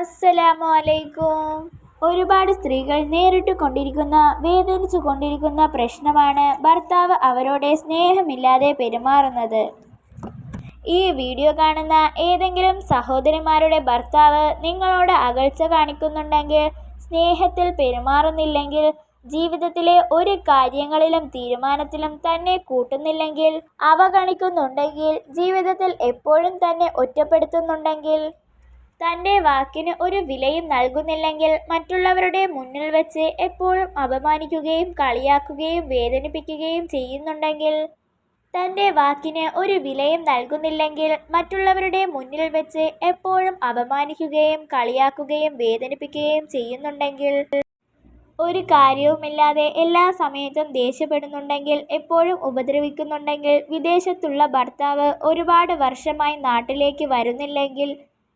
അസ്സലാമു അലൈക്കും ഒരുപാട് സ്ത്രീകൾ നേരിട്ട് കൊണ്ടിരിക്കുന്ന വേദനിച്ചു കൊണ്ടിരിക്കുന്ന പ്രശ്നമാണ് ഭർത്താവ് അവരോട് സ്നേഹമില്ലാതെ പെരുമാറുന്നത്. ഈ വീഡിയോ കാണുന്ന ഏതെങ്കിലും സഹോദരിമാരുടെ ഭർത്താവ് നിങ്ങളോട് അകൽച്ച കാണിക്കുന്നുണ്ടെങ്കിൽ സ്നേഹത്തിൽ പെരുമാറുന്നില്ലെങ്കിൽ ജീവിതത്തിലെ ഒരു കാര്യങ്ങളിലും തീരുമാനത്തിലും തന്നെ കൂട്ടുന്നില്ലെങ്കിൽ അവഗണിക്കുന്നുണ്ടെങ്കിൽ ജീവിതത്തിൽ എപ്പോഴും തന്നെ ഒറ്റപ്പെടുത്തുന്നുണ്ടെങ്കിൽ തന്റെ വാക്കിന് ഒരു വിലയും നൽകുന്നില്ലെങ്കിൽ മറ്റുള്ളവരുടെ മുന്നിൽ വെച്ച് എപ്പോഴും അപമാനിക്കുകയും കളിയാക്കുകയും വേദനിപ്പിക്കുകയും ചെയ്യുന്നുണ്ടെങ്കിൽ തന്റെ വാക്കിന് ഒരു വിലയും നൽകുന്നില്ലെങ്കിൽ മറ്റുള്ളവരുടെ മുന്നിൽ വെച്ച് എപ്പോഴും അപമാനിക്കുകയും കളിയാക്കുകയും വേദനിപ്പിക്കുകയും ചെയ്യുന്നുണ്ടെങ്കിൽ ഒരു കാര്യവുമില്ലാതെ എല്ലാ സമയത്തും ദേഷ്യപ്പെടുന്നുണ്ടെങ്കിൽ എപ്പോഴും ഉപദ്രവിക്കുന്നുണ്ടെങ്കിൽ വിദേശത്തുള്ള ഭർത്താവ് ഒരുപാട് വർഷമായി നാട്ടിലേക്ക് വരുന്നില്ലെങ്കിൽ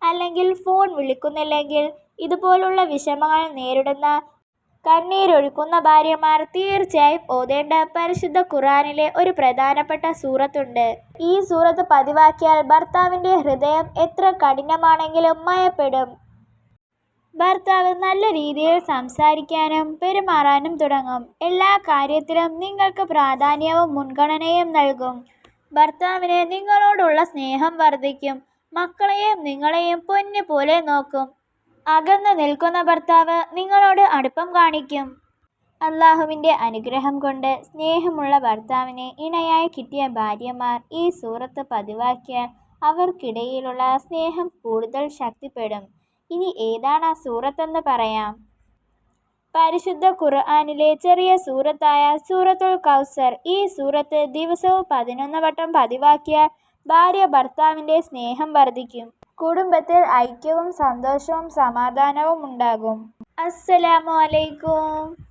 അല്ലെങ്കിൽ ഫോൺ വിളിക്കുന്നില്ലെങ്കിൽ ഇതുപോലുള്ള വിഷമങ്ങൾ നേരിടുന്ന കണ്ണീരൊഴുക്കുന്ന ഭാര്യമാർ തീർച്ചയായും ഓതേണ്ട പരിശുദ്ധ ഖുറാനിലെ ഒരു പ്രധാനപ്പെട്ട സൂറത്തുണ്ട്. ഈ സൂറത്ത് പതിവാക്കിയാൽ ഭർത്താവിന്റെ ഹൃദയം എത്ര കഠിനമാണെങ്കിലും മയപ്പെടും. ഭർത്താവ് നല്ല രീതിയിൽ സംസാരിക്കാനും പെരുമാറാനും തുടങ്ങും. എല്ലാ കാര്യത്തിലും നിങ്ങൾക്ക് പ്രാധാന്യവും മുൻഗണനയും നൽകും. ഭർത്താവിന് നിങ്ങളോടുള്ള സ്നേഹം വർദ്ധിക്കും. മക്കളെയും നിങ്ങളെയും പൊന്നു പോലെ നോക്കും. അകന്നു നിൽക്കുന്ന ഭർത്താവ് നിങ്ങളോട് അടുപ്പം കാണിക്കും. അള്ളാഹുവിന്റെ അനുഗ്രഹം കൊണ്ട് സ്നേഹമുള്ള ഭർത്താവിനെ ഇണയായി കിട്ടിയ ഭാര്യമാർ ഈ സൂറത്ത് പതിവാക്കിയാൽ അവർക്കിടയിലുള്ള സ്നേഹം കൂടുതൽ ശക്തിപ്പെടും. ഇനി ഏതാണ് ആ സൂറത്തെന്ന് പറയാം. പരിശുദ്ധ ഖുർആാനിലെ ചെറിയ സൂറത്തായ സൂറത്തുൽ കൗസർ ഈ സൂറത്ത് ദിവസവും പതിനൊന്ന് വട്ടം പതിവാക്കിയാൽ ഭാര്യ ഭർത്താവിന്റെ സ്നേഹം വർദ്ധിക്കും കുടുംബത്തിൽ ഐക്യവും സന്തോഷവും സമാധാനവും ഉണ്ടാകും. അസ്സലാമു അലൈക്കും.